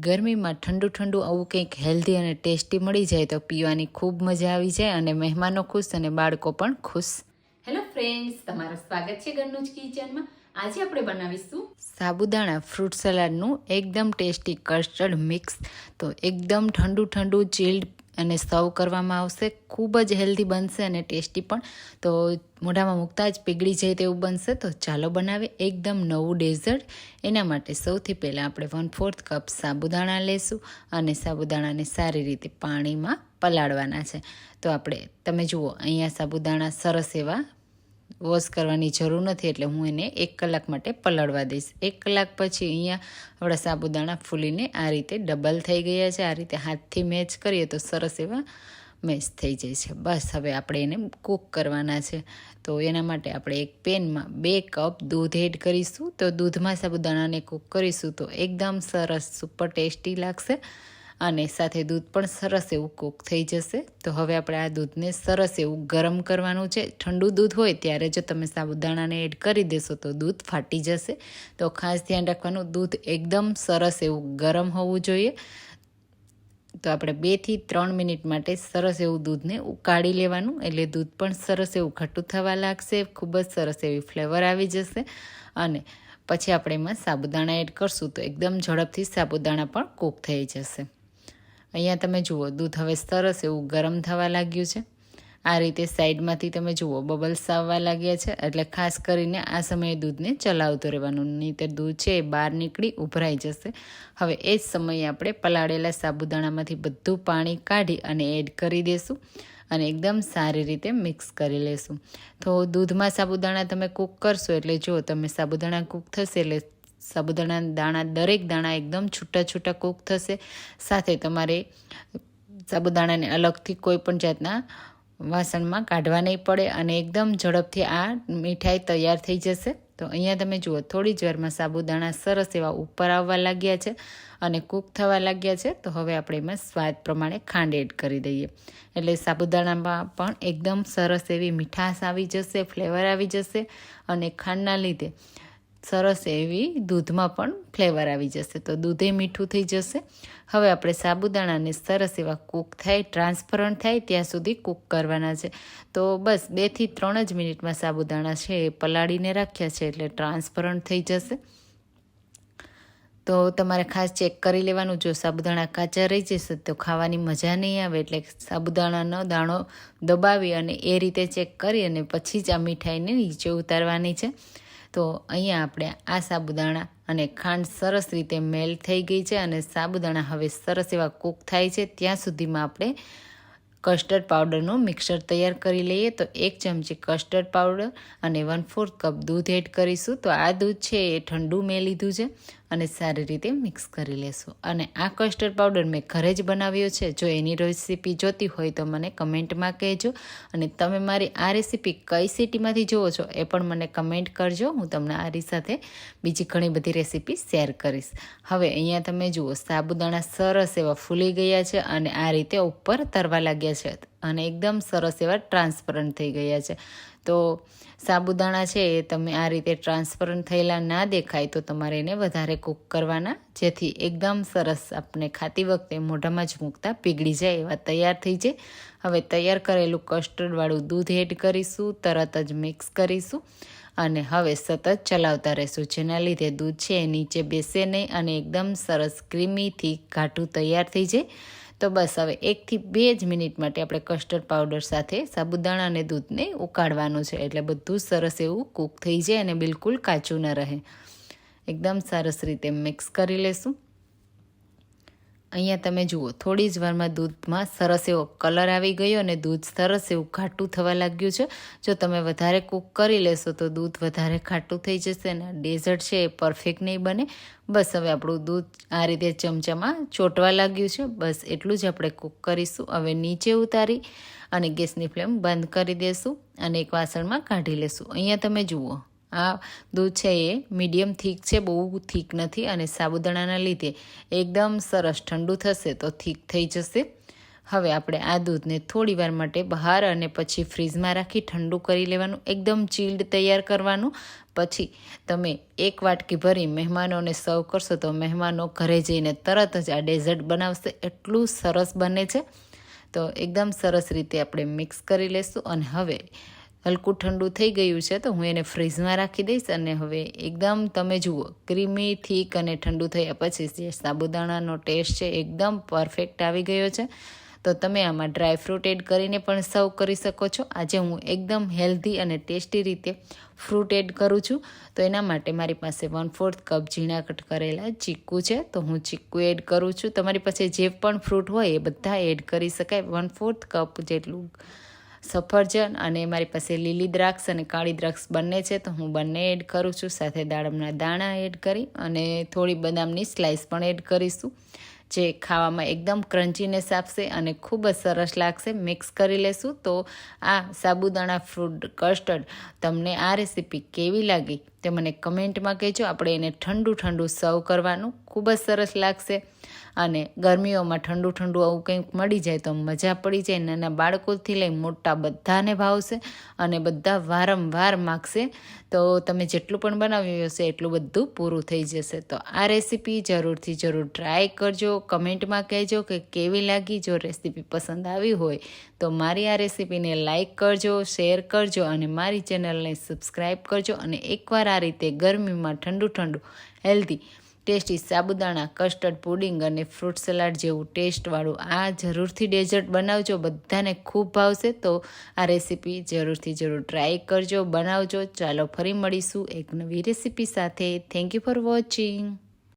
ગરમીમાં ઠંડુ ઠંડુ આવું કંઈક હેલ્ધી અને ટેસ્ટી મળી જાય તો પીવાની ખૂબ મજા આવી જાય અને મહેમાનો ખુશ અને બાળકો પણ ખુશ. હેલો ફ્રેન્ડ્સ તમારું સ્વાગત છે ઘરનું જ કિચનમાં. આજે આપણે બનાવીશું સાબુદાણા ફ્રૂટ સલાડનું એકદમ ટેસ્ટી કસ્ટર્ડ મિક્સ તો એકદમ ઠંડુ ઠંડુ ચીલ્ડ અને સર્વ કરવામાં આવશે. ખૂબ જ હેલ્ધી બનશે અને ટેસ્ટી પણ. તો મોઢામાં મૂકતા જ પીગળી જાય તેવું બનશે. તો ચાલો બનાવે એકદમ નવું ડેઝર્ટ. એના માટે સૌથી પહેલાં આપણે વન ફોર્થ કપ સાબુદાણા લેશું અને સાબુદાણાને સારી રીતે પાણીમાં પલાળવાના છે. તો આપણે, તમે જુઓ, અહીંયા સાબુદાણા સરસ એવા વોશ કરવાની જરૂર નથી એટલે હું એને એક કલાક માટે પલાળવા દઈશ. એક કલાક પછી અહીંયા આપણા સાબુદાણા ફૂલીને આ રીતે ડબલ થઈ ગયા છે. આ રીતે હાથથી મેચ કરીએ તો સરસ એવા મેચ થઈ જાય છે. બસ હવે આપણે એને કૂક કરવાના છે. તો એના માટે આપણે એક પેનમાં બે કપ દૂધ એડ કરીશું. તો દૂધમાં સાબુદાણાને કૂક કરીશું તો એકદમ સરસ, સુપર ટેસ્ટી લાગશે. અને સાથે દૂધ પણ સરસ એવું કૂક થઈ જશે. તો હવે આપણે આ દૂધને સરસ એવું ગરમ કરવાનું છે. ઠંડુ દૂધ હોય ત્યારે જો તમે સાબુદાણાને એડ કરી દેશો તો દૂધ ફાટી જશે. તો ખાસ ધ્યાન રાખવાનું, દૂધ એકદમ સરસ એવું ગરમ હોવું જોઈએ. તો આપણે બેથી ત્રણ મિનિટ માટે સરસ એવું દૂધને ઉકાળી લેવાનું. એટલે દૂધ પણ સરસ એવું ખટ્ટું થવા લાગશે. ખૂબ જ સરસ એવી ફ્લેવર આવી જશે. અને પછી આપણે એમાં સાબુદાણા એડ કરશું તો એકદમ ઝડપથી સાબુદાણા પણ કૂક થઈ જશે. અહીંયા તમે જુઓ, દૂધ હવે સરસ એવું ગરમ થવા લાગ્યું છે. આ રીતે સાઈડમાંથી તમે જુઓ, બબલ્સ આવવા લાગ્યા છે. એટલે ખાસ કરીને આ સમયે દૂધને ચલાવતું રહેવાનું, નહીંતર દૂધ છે એ બહાર નીકળી ઉભરાઈ જશે. હવે એ જ સમયે આપણે પલાળેલા સાબુદાણામાંથી બધું પાણી કાઢી અને એડ કરી દઈશું અને એકદમ સારી રીતે મિક્સ કરી લેશું. તો દૂધમાં સાબુદાણા તમે કૂક કરશો એટલે જો તમે સાબુદાણા કૂક થશે એટલે સાબુદાણા દાણા, દરેક દાણા એકદમ છૂટા છૂટા કૂક થશે. સાથે તમારે સાબુદાણાને અલગથી કોઈ પણ જાતના વાસણમાં કાઢવા નહીં પડે અને એકદમ ઝડપથી આ મીઠાઈ તૈયાર થઈ જશે. તો અહીંયા તમે જુઓ, થોડી જ વારમાં સાબુદાણા સરસ એવા ઉપર આવવા લાગ્યા છે અને કૂક થવા લાગ્યા છે. તો હવે આપણે એમાં સ્વાદ પ્રમાણે ખાંડ એડ કરી દઈએ. એટલે સાબુદાણામાં પણ એકદમ સરસ એવી મીઠાશ આવી જશે, ફ્લેવર આવી જશે અને ખાંડના લીધે સરસ એવી દૂધમાં પણ ફ્લેવર આવી જશે. તો દૂધે મીઠું થઈ જશે. હવે આપણે સાબુદાણાને સરસ એવા કૂક થાય ટ્રાન્સપરન્ટ થાય, ત્યાં સુધી કૂક કરવાના છે. તો બસ બેથી ત્રણ જ મિનિટમાં સાબુદાણા છે એ પલાળીને રાખ્યા છે એટલે ટ્રાન્સપરન્ટ થઈ જશે. તો તમારે ખાસ ચેક કરી લેવાનું. જો સાબુદાણા કાચા રહી જશે તો ખાવાની મજા નહીં આવે એટલે સાબુદાણાનો દાણો દબાવી અને એ રીતે ચેક કરી અને પછી જ આ મીઠાઈને નીચે ઉતારવાની છે. તો અહીંયા આપણે આ સાબુદાણા અને ખાંડ સરસ રીતે મેલ થઈ ગઈ છે અને સાબુદાણા હવે સરસ એવા કૂક થાય છે. ત્યાં સુધીમાં આપણે કસ્ટર્ડ પાવડરનું મિક્સર તૈયાર કરી લઈએ તો એક ચમચી કસ્ટર્ડ પાવડર અને વન ફોર્થ કપ દૂધ એડ કરીશું. તો આ દૂધ છે એ ઠંડુ મેં લીધું છે અને સારી રીતે મિક્સ કરી લેશું. અને આ કસ્ટર્ડ પાવડર મેં ઘરે જ બનાવ્યો છે. જો એની રેસીપી જોતી હોય તો મને કમેન્ટમાં કહેજો. અને તમે મારી આ રેસીપી કઈ સિટીમાંથી જુઓ છો એ પણ મને કમેન્ટ કરજો. હું તમને આરી સાથે બીજી ઘણી બધી રેસીપી શેર કરીશ. હવે અહીંયા તમે જુઓ, સાબુદાણા સરસ એવા ફૂલી ગયા છે અને આ રીતે ઉપર તરવા લાગ્યા છે. અને એકદમ સરસ એવા ટ્રાન્સપરન્ટ થઈ ગયા છે. તો સાબુદાણા છે એ તમે આ રીતે ટ્રાન્સપરન્ટ થયેલા ના દેખાય તો તમારે એને વધારે કૂક કરવાના. જેથી એકદમ સરસ આપણે ખાતી વખતે મોઢામાં જ મૂકતા પીગળી જાય એવા તૈયાર થઈ જાય. હવે તૈયાર કરેલું કસ્ટર્ડવાળું દૂધ એડ કરીશું, તરત જ મિક્સ કરીશું. અને હવે સતત ચલાવતા રહેશું. જેના લીધે દૂધ છે એ નીચે બેસે નહીં અને એકદમ સરસ ક્રીમીથી ઘાટું તૈયાર થઈ જાય. તો બસ હવે એકથી બે જ મિનિટ માટે આપણે કસ્ટર્ડ પાવડર સાથે સાબુદાણા અને દૂધને ઉકાળવાનું છે. એટલે બધું સરસ એવું કૂક થઈ જાય અને બિલકુલ કાચું ન રહે. એકદમ સરસ રીતે મિક્સ કરી લેશું. અહીંયા તમે જુઓ, થોડી જ વારમાં દૂધમાં સરસ એવો કલર આવી ગયો અને દૂધ સરસ એવું ઘાટું થવા લાગ્યું છે. જો તમે વધારે કૂક કરી લેશો તો દૂધ વધારે ખાટું થઈ જશે અને ડેઝર્ટ છે એ પરફેક્ટ નહીં બને. બસ હવે આપણું દૂધ આ રીતે ચમચામાં ચોંટવા લાગ્યું છે. બસ એટલું જ આપણે કૂક કરીશું. હવે નીચે ઉતારી અને ગેસની ફ્લેમ બંધ કરી દેશું અને એક વાસણમાં કાઢી લેશું. અહીંયા તમે જુઓ. આ દૂધ છે એ મીડિયમ થીક છે, બહુ થીક નથી અને સાબુદાણાના લીધે એકદમ સરસ ઠંડુ થશે તો થીક થઈ જશે. હવે આપણે આ દૂધને થોડી વાર માટે બહાર અને પછી ફ્રીજમાં રાખી ઠંડુ કરી લેવાનું, એકદમ ચીલ્ડ તૈયાર કરવાનું. પછી તમે એક વાટકી ભરી મહેમાનોને સર્વ કરશો તો મહેમાનો ઘરે જઈને તરત જ આ ડેઝર્ટ બનાવશે, એટલું સરસ બને છે. તો એકદમ સરસ રીતે આપણે મિક્સ કરી લઈશું અને હવે હલકું ઠંડુ થઈ ગયું છે તો હું એને ફ્રીઝમાં રાખી દઈશ અને હવે એકદમ તમે જુઓ, ક્રીમી, થીક અને ઠંડુ થયા પછી જે સાબુદાણાનો ટેસ્ટ છે એકદમ પરફેક્ટ આવી ગયો છે. તો તમે આમાં ડ્રાય ફ્રૂટ એડ કરીને પણ સર્વ કરી શકો છો. આજે હું એકદમ હેલ્ધી અને ટેસ્ટી રીતે ફ્રૂટ એડ કરું છું. તો એના માટે મારી પાસે વન ફોર્થ કપ ઝીણા કટ કરેલા ચીકુ છે. તો હું ચીકુ એડ કરું છું. તમારી પાસે જે પણ ફ્રૂટ હોય એ બધા એડ કરી શકાય. વન ફોર્થ કપ જેટલું સફરજન અને મારી પાસે લીલી દ્રાક્ષ અને કાળી દ્રાક્ષ બંને છે, તો હું બંને એડ કરું છું. સાથે દાડમના દાણા એડ કરી અને થોડી બદામની સ્લાઇસ પણ એડ કરીશું, જે ખાવામાં એકદમ ક્રન્ચીનેસ આપશે અને ખૂબ જ સરસ લાગશે. મિક્સ કરી લેશું, તો આ સાબુદાણા ફ્રૂટ કસ્ટર્ડ તમને આ રેસીપી કેવી લાગી? તે મને કમેન્ટમાં કહેજો. આપણે એને ઠંડુ ઠંડુ સર્વ કરવાનું ખૂબ જ સરસ લાગશે. અને ગરમીઓમાં ઠંડુ ઠંડુ આવું કંઈક મળી જાય તો મજા પડી જાય. નાના બાળકોથી લઈ મોટા બધાને ભાવશે અને બધા વારંવાર માગશે. તો તમે જેટલું પણ બનાવ્યું હશે એટલું બધું પૂરું થઈ જશે. તો આ રેસીપી જરૂરથી જરૂર ટ્રાય કરજો. કમેન્ટમાં કહેજો કે કેવી લાગી. જો રેસીપી પસંદ આવી હોય તો મારી આ રેસીપીને લાઇક કરજો, શેર કરજો અને મારી ચેનલને સબસ્ક્રાઈબ કરજો અને એકવાર આ રીતે ગરમીમાં ઠંડુ ઠંડુ healthy tasty sabudana custard pudding અને ફ્રૂટ સલાડ જેવું ટેસ્ટવાળું આ જરૂરથી ડેઝર્ટ બનાવજો. બધાને ખૂબ ભાવશે તો આ રેસીપી જરૂરથી જરૂર ટ્રાય કરજો, બનાવજો. ચાલો ફરી મળીશું એક નવી રેસીપી સાથે. Thank you for watching